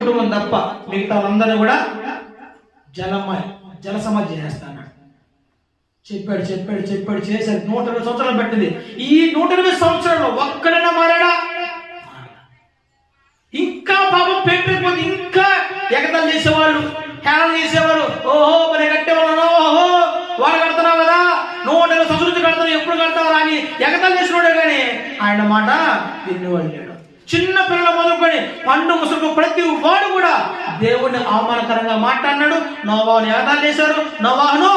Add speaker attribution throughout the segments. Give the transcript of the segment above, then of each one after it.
Speaker 1: కుటుంబం తప్ప మిగతా వాళ్ళందరూ కూడా జలమ జల సమాధి చేస్తాను. చెప్పాడు చెప్పాడు చెప్పాడు చేశాడు. నూట ఇరవై సంవత్సరాలు పెట్టింది. ఈ నూట ఇరవై సంవత్సరాల్లో ఒక్కడైనా మారాడా? ఇంకా పాపం పెంపిపోతే ఇంకా ఎగతలు చేసేవాళ్ళు హేళన చేసేవారు ఓహో మరి కట్టేవాళ్ళను ఓహో వాళ్ళు కడుతున్నావు కదా. నూట ఇరవై సంవత్సరాలు కడతావు ఎప్పుడు కడతావు అని ఎగతలు చేసినాడు కానీ ఆయన మాట విన్నవాళ్ళు చిన్న పిల్లల పండు ముసుగు ప్రతి వాడు కూడా దేవుడిని అవమానకరంగా మాట్లాడినాడు. నోవాహుని ఎగతాలు చేశారు. నోవాహును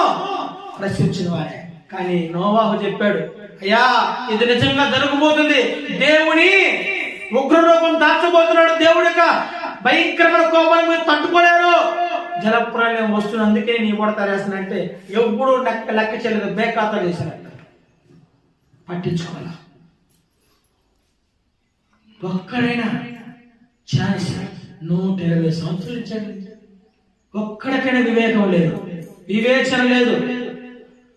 Speaker 1: ప్రశ్నించిన వారే. కానీ నోవాహు చెప్పాడు అయ్యా ఇది నిజంగా జరగబోతుంది. దేవుని ఉగ్రరూపం దాచబోతున్నాడు. దేవుడి యొక్క భయంకరమైన కోపాన్ని మీరు తట్టుకోలేరు. జలప్రాణ్యం వస్తున్న అందుకే నీ కూడా తరేస్తానంటే ఎప్పుడు లెక్క లెక్క చెల్లదు బేఖాతా చేశారంట పట్టించుకోవాలా? ఒక్కడైనా ఛాన్స్ నూట ఇరవై సంవత్సరాలు ఇచ్చాడు. ఒక్కడికైనా వివేకం లేదు. వివేచన లేదు.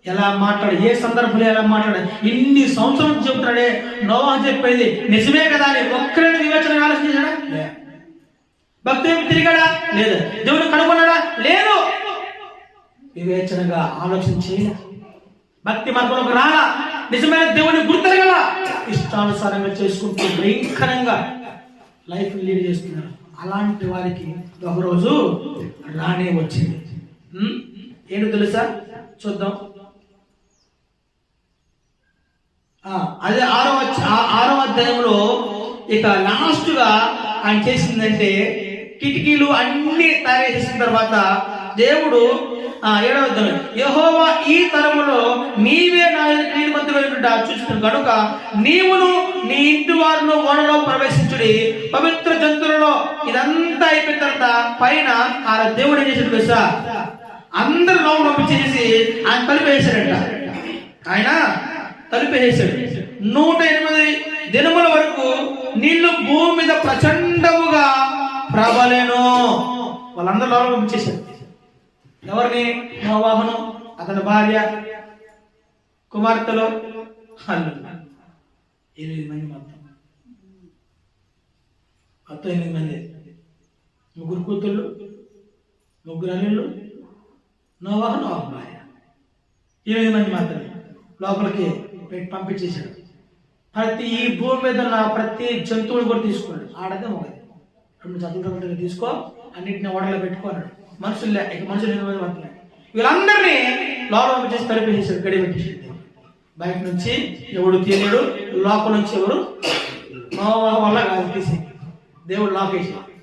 Speaker 1: ఎలా మాట్లాడు? ఏ సందర్భంలో ఎలా మాట్లాడు? ఇన్ని సంవత్సరం చెబుతాడే నోవా చెప్పేది నిజమే కదా అని ఒక్కడైనా వివేచన ఆలోచించాడా? లే. భక్తి వైపు తిరిగాడా? లేదు. దేవుడు కనుగొన్నాడా? లేదు. వివేచనగా ఆలోచన చేయలే భక్తి మార్గంలోకి రాలా నిజమైన దేవుని గుర్తెరగల ఇష్టానుసారంగా చేసుకుంటూ భయంకరంగా లైఫ్ లీడ్ చేస్తున్నారు. అలాంటి వారికి ఒకరోజు రానే వచ్చింది. ఏంటో తెలుసా? చూద్దాం. ఆ, అదే ఆరో ఆరో అధ్యాయంలో ఇక లాస్ట్గా ఆయన చేసిందంటే కిటికీలు అన్ని తయారు చేసిన తర్వాత దేవుడు ఏడవ యహోవా ఈ తరములో నీవే నా నీటి కనుక నీవును నీ ఇంటి వారును ఓడలో ప్రవేశించుడి. పవిత్ర జంతువులలో ఇదంతా అయిపోయిన తర్వాత పైన ఆ దేవుడు ఏం చేశాడు తెలుసా? అందరు లోపల పంపించేసి ఆయన తలుపేసాడంట ఆయన తలుపేసాడు నూట ఎనిమిది దినముల వరకు నీళ్ళు భూమి మీద ప్రచండముగా ప్రబలేను. వాళ్ళందరూ లోపల పంపించేశారు ఎవరిని? నోవాహును అతని భార్య కుమార్తెలు అల్లుడు ఎనిమిది మంది మొత్తం. మొత్తం ఎనిమిది మంది. ముగ్గురు కూతుళ్ళు ముగ్గురు అల్లుళ్ళు నోవాహ నోవాహ భార్య. ఎనిమిది మంది మాత్రమే. లోపలికి పెట్టి పంపించేశాడు. ప్రతి ఈ భూమి మీద ఉన్న ప్రతి జంతువుని కూడా తీసుకున్నాడు. ఆడదే మొగది. రెండు జంతువులు తీసుకో అన్నింటిని ఓడలో పెట్టుకున్నాడు మనుషులు లే- ఇక మనుషులు ఎనిమిది మంది మాత్రమే. వీళ్ళందరినీ లోపల పంపించేసి తడిపేసేసాడు గడి పెట్టేసింది బయట నుంచి ఎవడు తెలియడు లోపల నుంచి ఎవరు నోవాహు వల్ల కాదు తీసి దేవుడు లాకేసాడు